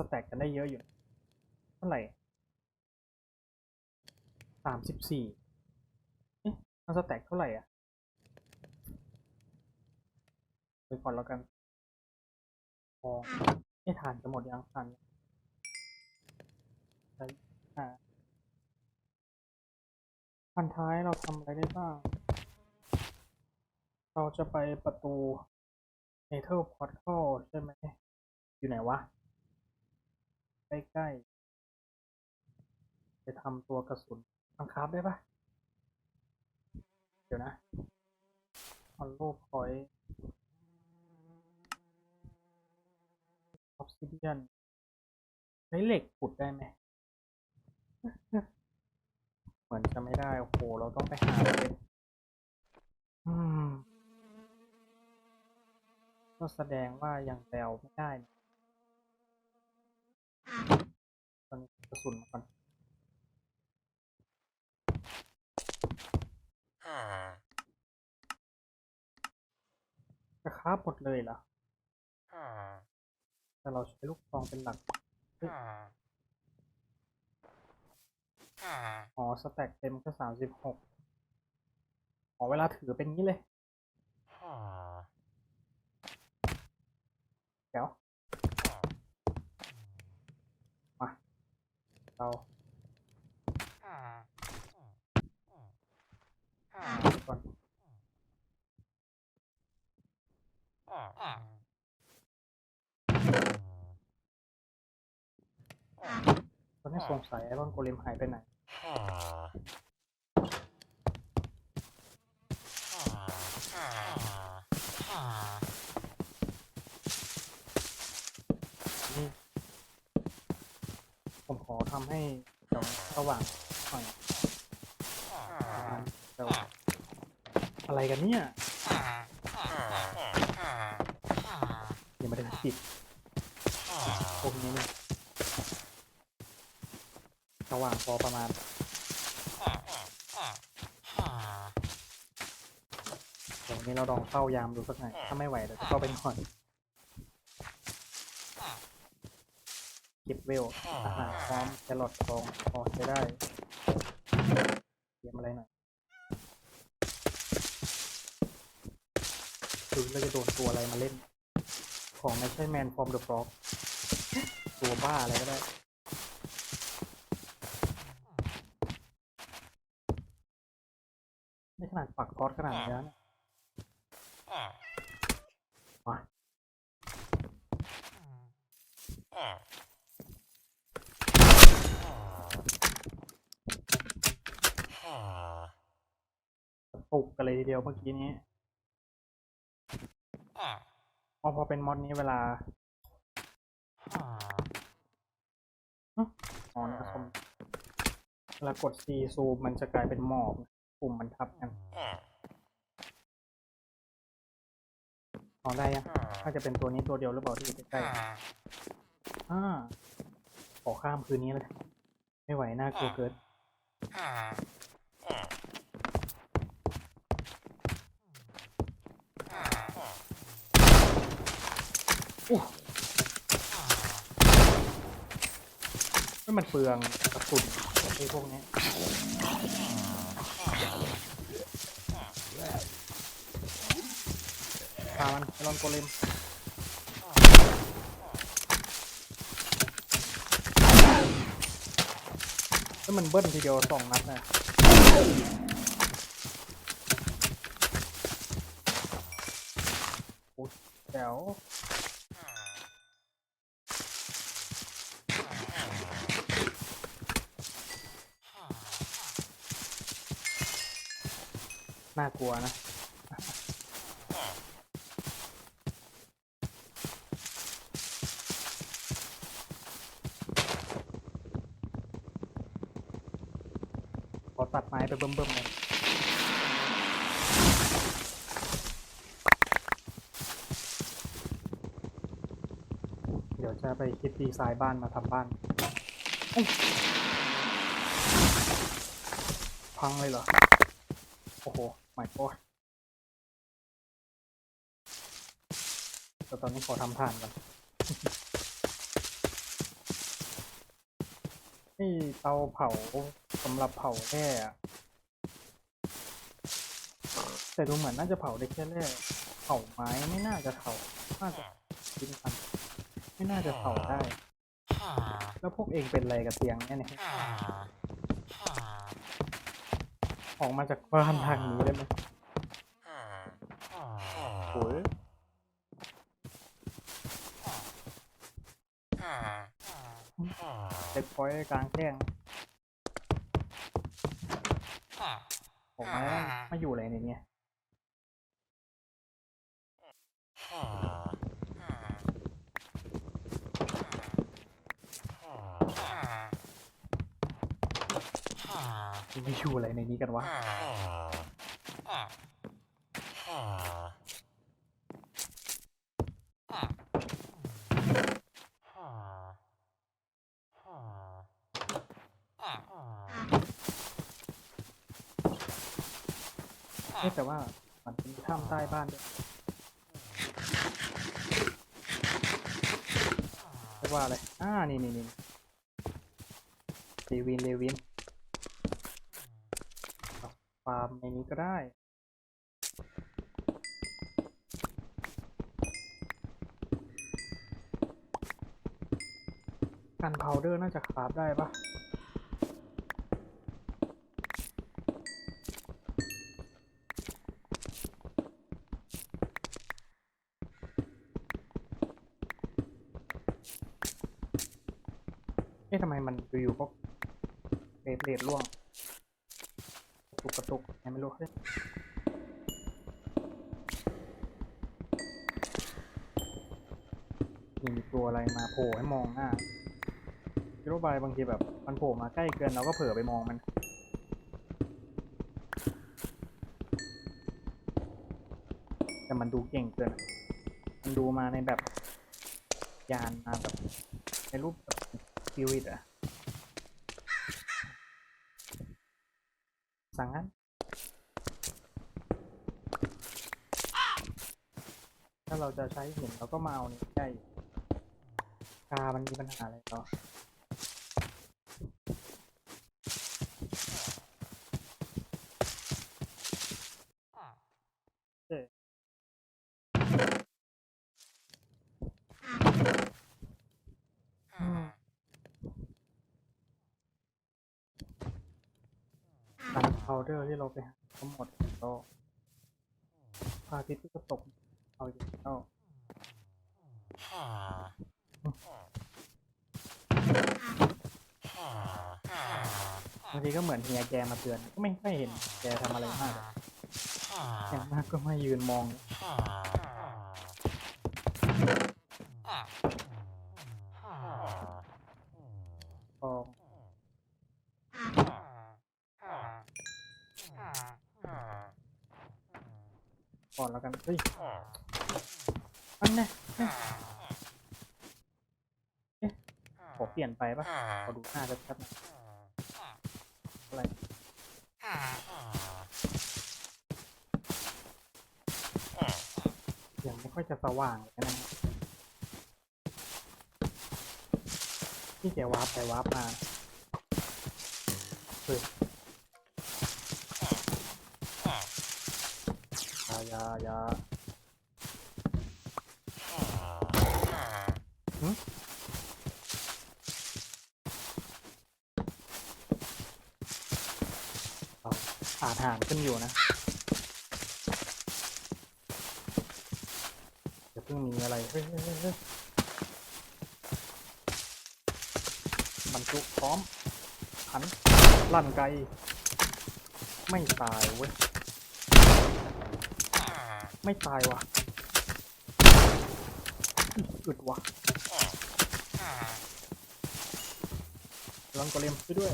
สแต็กกันได้เยอะอยู่ เท่าไหร่สามสิบสี่เอ๊ะมันสแต็กเท่าไหร่อะไปก่อนแล้วกันพอไม่ทานจะหมดยังทานยังใช่อ่าพันท้ายเราทำอะไรได้บ้าง เราจะไปประตูเนเธอร์พอร์ทัลใช่ไหม อยู่ไหนวะ ใกล้ๆไปทำตัวกระสุนบังคับได้ปะเดี๋ยวนะออลโลพอยต์ออฟซิเดียนใช้เหล็กขุดได้ไหม เหมือนจะไม่ได้ โอ้โห เราต้องไปหาเลยก็แสดงว่ายังแปลไม่ได้นะ ตอนนี้กระสุนมาก่อนจะคราบหมดเลยเหรอแต่เราใช้ลูกซองเป็นหลักอ๋อ สแต็กเต็มแค่สามสิบหกอ๋อ เวลาถือเป็นงี้เลย เดี๋ยว มา เราก่อน ตอนนี้ สงสัยไอรอนโกเลมหายไปไหนนี่ผมขอทำให้เดี๋ยวสว่างหน่อยอะไรกันเนี่ยยังไม่ได้ปิดพวกนี้เนี่ย ว่างพอประมาณ เดี๋ยววันนี้เราลองเข้ายามดูสักหน่อย ถ้าไม่ไหวเดี๋ยวจะเข้าไปนอนเก็บเวลอาหารพร้อมแครอททองพอใช้ได้เตรียมอะไรหน่อยดูเราจะโดนตัวอะไรมาเล่น ของไม่ใช่แมนฟอร์มเดอะฟล็อกตัวบ้าอะไรก็ได้ ไม่ขนาดปักคอสขนาดนี้แล้วเนี่ยมาปลุกกันเลยทีเดียวเมื่อกี้นี้พอพอเป็นมอดนี้เวลาอ๋อนะครับผมเวลากด C ซูมมันจะกลายเป็นหมอก ปุ่มมันทับกันอ๋อได้ยังถ้าจะเป็นตัวนี้ตัวเดียวหรือเปล่าที่อยู่ใกล้ๆอ่าขอข้ามคืนนี้เลย ไม่ไหวน่ากลัวเกินไม่มันเปลืองกระสุนไอ้พวกเนี้ยพามันไปลองโกเลมแล้วมันเบิ้ลทีเดียวสองนัดนะโอ้แจ๋วน่ากลัวนะ ขอตัด ไม้ไปเบิ่มๆเลยเดี๋ยวจะไปคิดดีไซน์บ้านมาทำบ้านเอ้ยพังเลยเหรอ โอ้โหไม่โอ้แต่ตอนนี้ขอทำผ่านก่อนไอเตาเผาสำหรับเผาแร่อะ แต่ดูเหมือนน่าจะเผาได้แค่แร่เผาไม้ไม่น่าจะเผาน่าจะทิ้งกันไม่น่าจะเผาได้ แล้วพวกเองเป็นอะไรกับเตียงเนี่ยเนี่ยออกมาจากบ้านทางนี้ได้ไหมโอ้ยเด็กพอยต์กลางแจ้งออกมาแล้วมาอยู่อะไรในเนี่ย ไม่อยู่อะไรในนี้กันวะเอ๊ะแต่ว่ามันเป็นถ้ำใต้บ้านด้วยเรียกว่าอะไร อ่า นี่นี่นี่เลวิน เลวินเอาฟาร์มในนี้ ก็ได้ กันพาวเดอร์น่าจะคราฟได้ปะเอ๊ะทำไมมันอยู่ๆก็เรดเรดร่วง ระตุกกระตุกไงไม่รู้เฮ้ยมีตัวอะไรมาโผล่ให้มองหน้าคิโรบายบางทีแบบ มันโผล่มาใกล้เกินเราก็เผลอไปมองมันแต่มันดูเก่งเกิน มันดูมาในแบบยานมาแบบในรูปแบบสปิริตอะ สั่งงั้น ถ้าเราจะใช้หินเราก็มาเอานี่ได้กามันมีปัญหาอะไรต่อเอออืม กันพาวเดอร์ ที่เราไปหาทั้งหมดก็พระอาทิตย์ที่จะตกเอาอยู่แล้วบางทีก็เหมือนเฮียแกมาเตือนก็ไม่ค่อยเห็นแกทำอะไรมากอย่างมากก็มายืนมองกอง ก่อนแล้วกันเฮ้ยอันนี้เอ๊ะเอ๊ะขอเปลี่ยนไปปะขอดูหน้าชัดๆหน่อยอะไรยังไม่ค่อยจะสว่างเลยนะที่แกวาร์ปไปวาร์ปมาเฮ้ยอยาอยาอาหึเอาอาถานขึ้นอยู่นะจะเพิ่งมีอะไรเฮ้ยเฮ้ยเฮ้ยเฮ้ยบรรจุพร้อมหันลั่นไกล ไม่ตายเว้ย ไม่ตายวะอึดวะลองกระเลมไปด้วย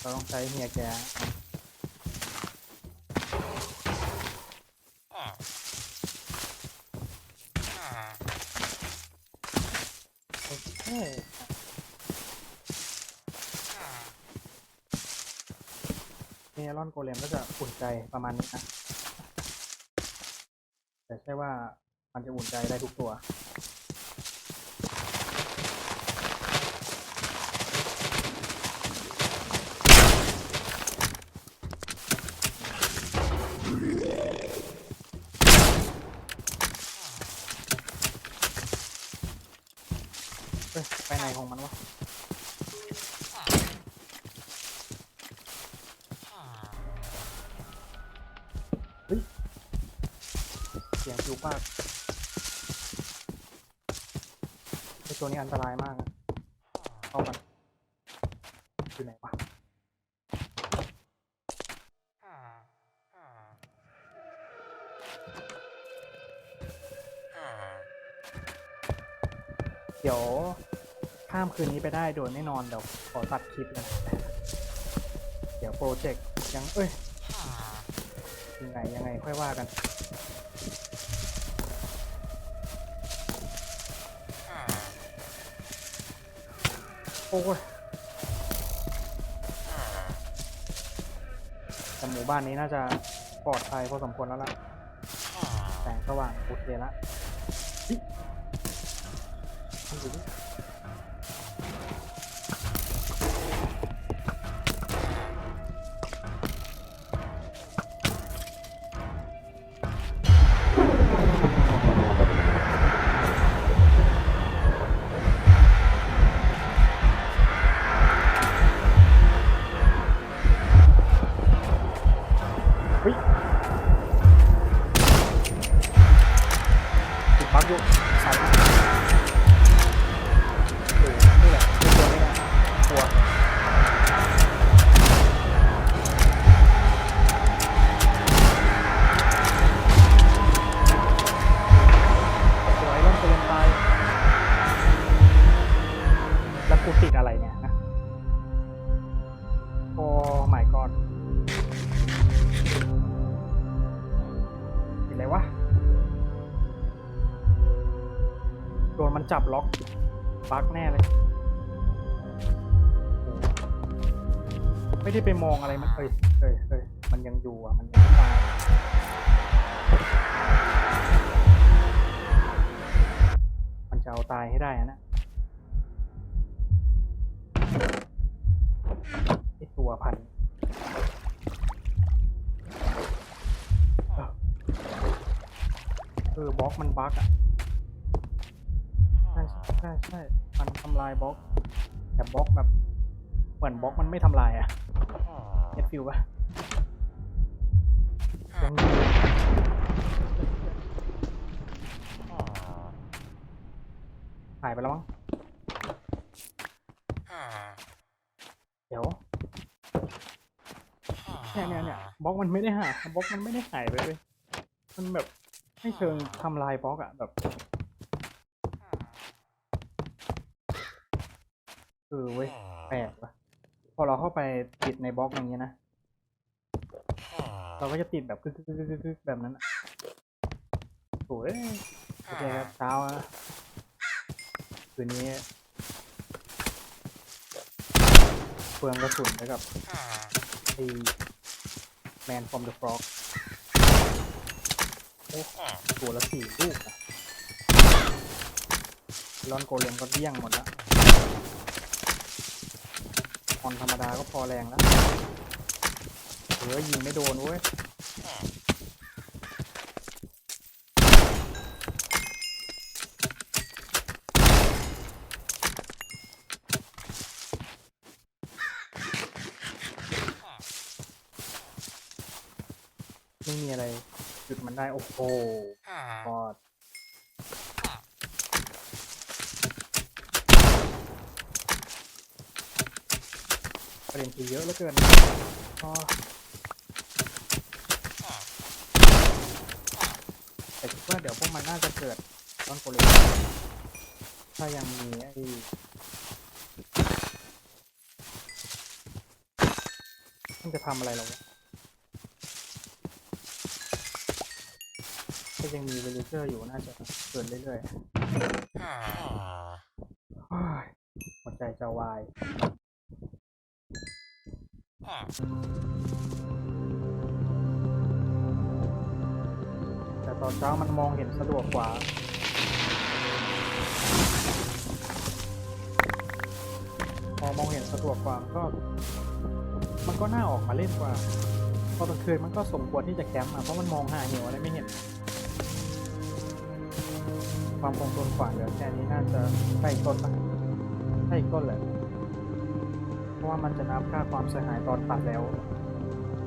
เราต้องใช้เฮียแกโอเคเนลอนโกเลมก็จะอุ่นใจประมาณนี้นะ ใช่ว่ามันจะอุ่นใจได้ทุกตัว ยงผิวปากไอตัวนี้อันตรายมากนะเข้ากันอยู่ไหนวะเดี๋ยวข้ามคืนนี้ไปได้โดยไม่นอนเดี๋ยวขอตัดคลิปนะเดี๋ยวโปรเจกต์ยังเอ้ยยังไงยังไงค่อยว่ากัน โอ้ยแต่หมู่บ้านนี้น่าจะปลอดภัยพอสมควรแล้วล่ะ แสงสว่างโอเคละ ไรวะ โดนมันจับล็อกบั๊กแน่เลย ไม่ได้ไปมองอะไรมันเอ้ยเอ้ยเอ้ยมันยังอยู่อะ มันยังไม่ตายมันจะเอาตายให้ได้นะไอตัวพัน ออบล็อกมันบั๊กอะใช่ใช่ใช่มันทำลายบล็อก แต่บล็อกแบบ เหมือนบล็อกมันไม่ทำลายอะเอ็ดฟิลปะยังอยู่หายไปแล้วมั้งเดี๋ยวเนี่ยเนี่ยเนี่ยบล็อกมันไม่ได้หายบล็อกมันไม่ได้หายไปเลย มันแบบ ไม่เชิงทำลายบล็อกอะแบบเออเว้ยแปลกว่ะพอเราเข้าไปติดในบล็อกอย่างนี้ยนะ เราก็จะติดแบบกึกกึกกึกกึกกึกแบบนั้นอะโอ้ยโอเคครับเช้าอะคืนนี้เปลืองกระสุนไปกับไอแมนฟอร์มเดอะฟรอก โอ้ตัวละสี่ลูกอะลอนโกเลมก็เดี้ยงหมดละออนธรรมดาก็พอแรงแล้วเออยิงไม่โดนเว้ยไม่มีอะไร หยุดมันได้ โอ้โหกอดประเด็นคือเยอะเหลือเกินอ๋อแต่คิดว่าเดี๋ยวพวกมันน่าจะเกิดตอนโกเลมถ้ายังมีไอ้มันจะทำอะไรเราวะ ก็ยังมีเวลิเจอร์อยู่น่าจะเกิดเรื่อยๆโอ้ยหัวใจจะวายแต่ตอนเช้ามันมองเห็นสะดวกกว่าพอมองเห็นสะดวกกว่ามันก็ มันก็น่าออกมาเล่นกว่า พอกลางคืนมันก็สมควรที่จะแคมป์อะเพราะมันมองหาเหวอะไรไม่เห็น ความคงทนกว่าเหลือแค่นี้น่าจะใกล้ต้นละช่อีกต้นเลยเพราะว่ามันจะนับค่าความเสียหายตอนตัดแล้ว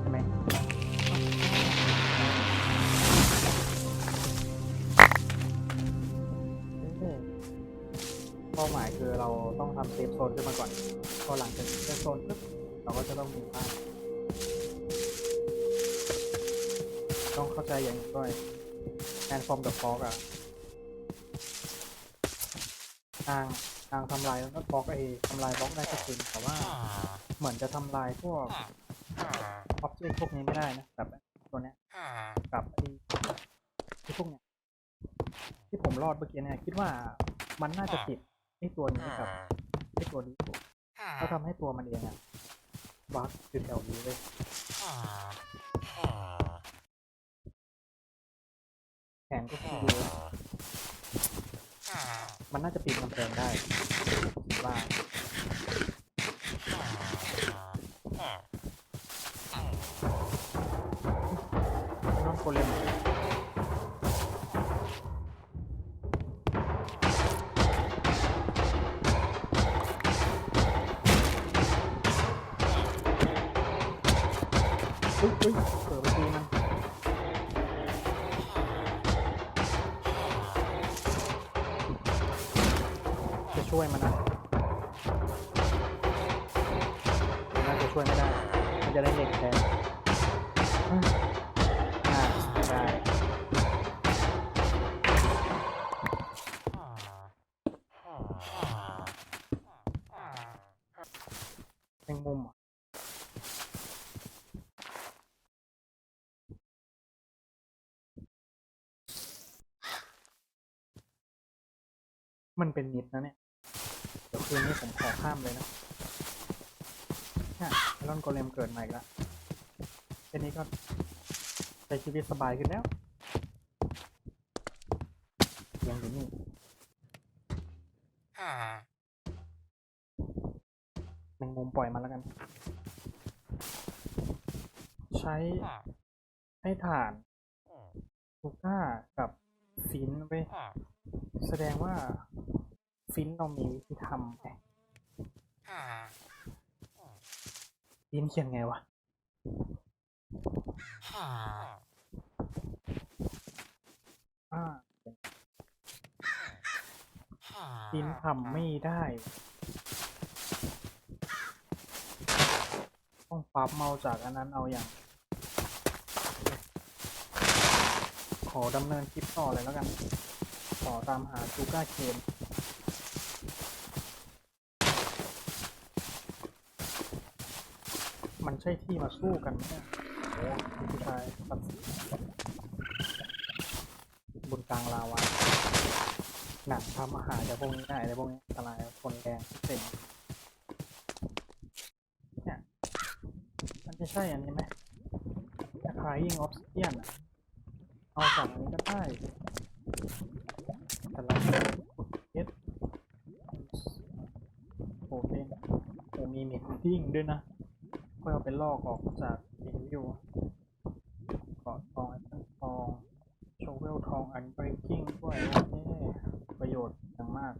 ใช่ไหมเป้าหมายคือเราต้องทำเซฟโซนขึ้นมาก่อน พอหลังจากเซฟโซนปุ๊บเราก็จะต้องมีบ้าต้องเข้าใจอย่างหนี้ด้วยแอนฟอร์มเดอะฟอกอะ ทางทางทำลายแล้วก็บล็อกไอ้ทำลายบล็อกได้ก็จริงแต่ว่าเหมือนจะทำลายพวกออบเจกต์พวกนี้ไม่ได้นะแบบตัวเนี้ยกับไอ้ที่พวกเนี้ยที่ผมรอดเมื่อกี้เนี่ยคิดว่ามันน่าจะติดไอ้ตัวนี้กับไอ้ตัวนี้ก็ทำให้ตัวมันเองอะบั๊กอยู่แถวนี้เลยแผนก็คือ มันน่าจะปีนกำแพงได้คิดว่าน้องโคเลมเฮ้ยเฮ้ย มันเป็นมิดนะเนี่ย เดี๋ยวคืนนี้ผมขอข้ามเลยนะเนี่ยไอรอนโกเลมเกิดใหม่ละแค่นี้ก็ใช้ชีวิตสบายขึ้นแล้วยังอยู่นี่แมงมุมปล่อยมันแล้วกัน ใช้ให้ฐานลูก้ากับฟินไว้ยแสดงว่า ฟินเรามีวิธีทำไงฟินเขียนไงวะอ่าฟินทำไม่ได้ ต้องปรับเมาจากอันนั้นเอาอย่าง ขอดำเนินคลิปต่อเลยแล้วกันขอตามหาจูก้าเคนมัน ใช่ที่มาสู้กันไหมเนี่ยโอ้ผู้ชายตัดสินบนกลางลาวาหนักทำอาหารจากพวกนี้ได้แต่พวกนี้อันตรายคนแดงเต็มเนี่ยมันจะใช่อันนี้ไหมคล้ายยิงออฟเซียนอะเอาจากอันนี้ก็ได้แต่เรากดเอสโอเคโอ้มีเมทติ้งด้วยนะ เอาไปลอกออกจากเอ็นวิวเกาะทองแอปเปิลทองโชเวลทองอันเบรกิ้งด้วยโอเคประโยชน์อย่างมาก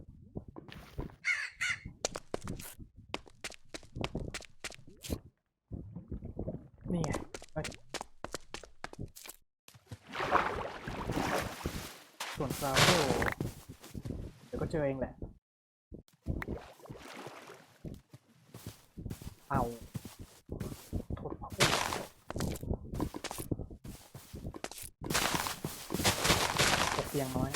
นี่ไงไปส่วนซาวโดเดี๋ยวก็เจอเองแหละ เอาโทษพ่อ ตกเตียงน้อย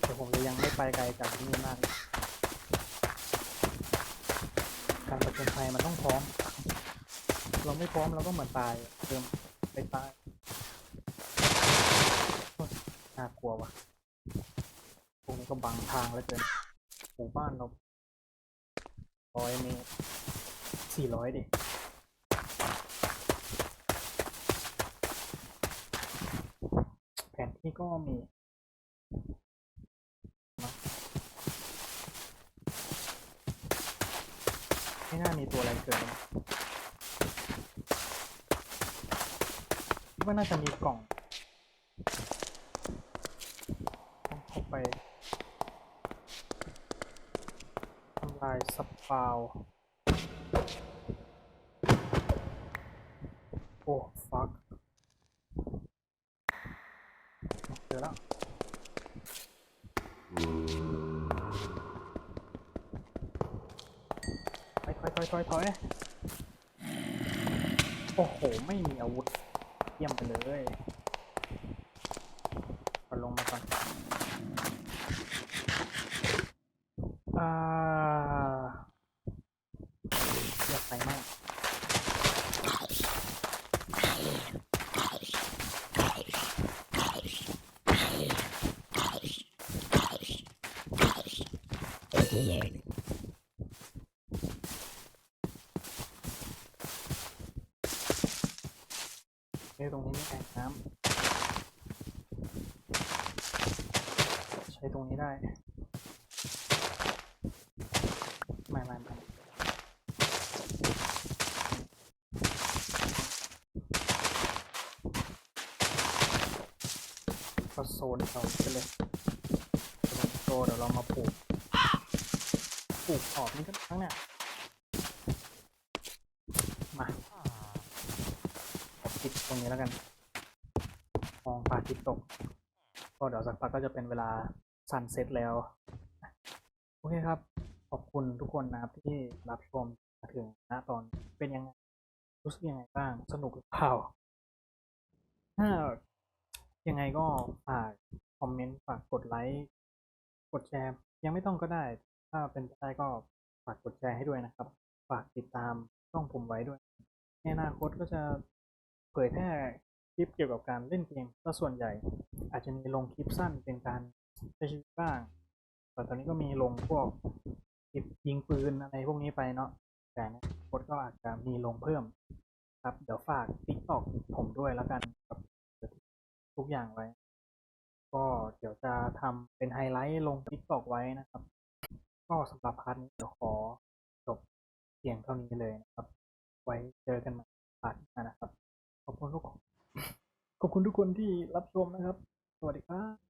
เดี๋ยวผมจะยังไม่ไปไกลจากที่นี่มาก การประจนภัยมันต้องพร้อม เราไม่พร้อมเราก็เหมือนตายเติมไปตายน่ากลัวว่ะพวกนี้ก็บังทางแล้วเกินหมู่บ้านเราร้อยเมตรสี่ร้อยดิ แผ นี่ก็มีไม่น่ามีตัวอะไรเกิดนะว่าน่าจะมีกล่องต้องเข้าไปทำลายสปาว โอ้ ฟักเจอแล้ว ถ อยถอยโอ้โห ไม่มีอาวุธ เยี่ยมไปเลยมาลงมาก่อนอ่าเลือกไปมาก เอ้ยตรงนี้มีแอ่งน้ำ ใช้ตรงนี้ ได้ ไม่ไม่ไม่ก็โซนเราไปเลยโซนเดี๋ยวเรามาปลูก ปลูกขอบนี่ก็ทั้งเนี่ยมาติดตรงนี้แล้วกันมองพระอาทิตย์ตก ก็เดี๋ยวสักพักก็จะเป็นเวลา ซันเซ็ตแล้ว โอเคครับ ขอบคุณทุกคนนะครับที่รับชมมาถึงณตอนเป็นยังไง รู้สึกยังไงบ้าง สนุกหรือเปล่า ถ้ายังไงก็ฝากคอมเมนต์ฝากกดไลค์ กดแชร์ ยังไม่ต้องก็ได้ ถ้าเป็นไปได้ก็ฝากกดแชร์ให้ด้วยนะครับ ฝากติดตามช่องผมไว้ด้วย ในอนาคตก็จะเผยแพร่คลิปเกี่ยวกับการเล่นเกมซะส่วนใหญ่ อาจจะมีลงคลิปสั้นเป็นการ ใช้ชีวิตบ้างแต่ตอนนี้ก็มีลงพวกคลิปยิงปืนอะไรพวกนี้ไปเนาะแต่ในอนาคตก็อาจจะมีลงเพิ่ม ครับ เดี๋ยวฝากติ๊กตอกผมด้วยแล้วกันครับทุกอย่างไว้ ก็เดี๋ยวจะทำเป็นไฮไลท์ลงติ๊กตอกไว้นะครับ ก็สำหรับพาร์ทนี้เดี๋ยวขอจบเพียงเท่านี้เลยนะครับ ไว้เจอกันใหม่พาร์ทหน้านะครับ ขอบคุณทุกคนขอบคุณทุกคนที่รับชมนะครับ สวัสดีครับ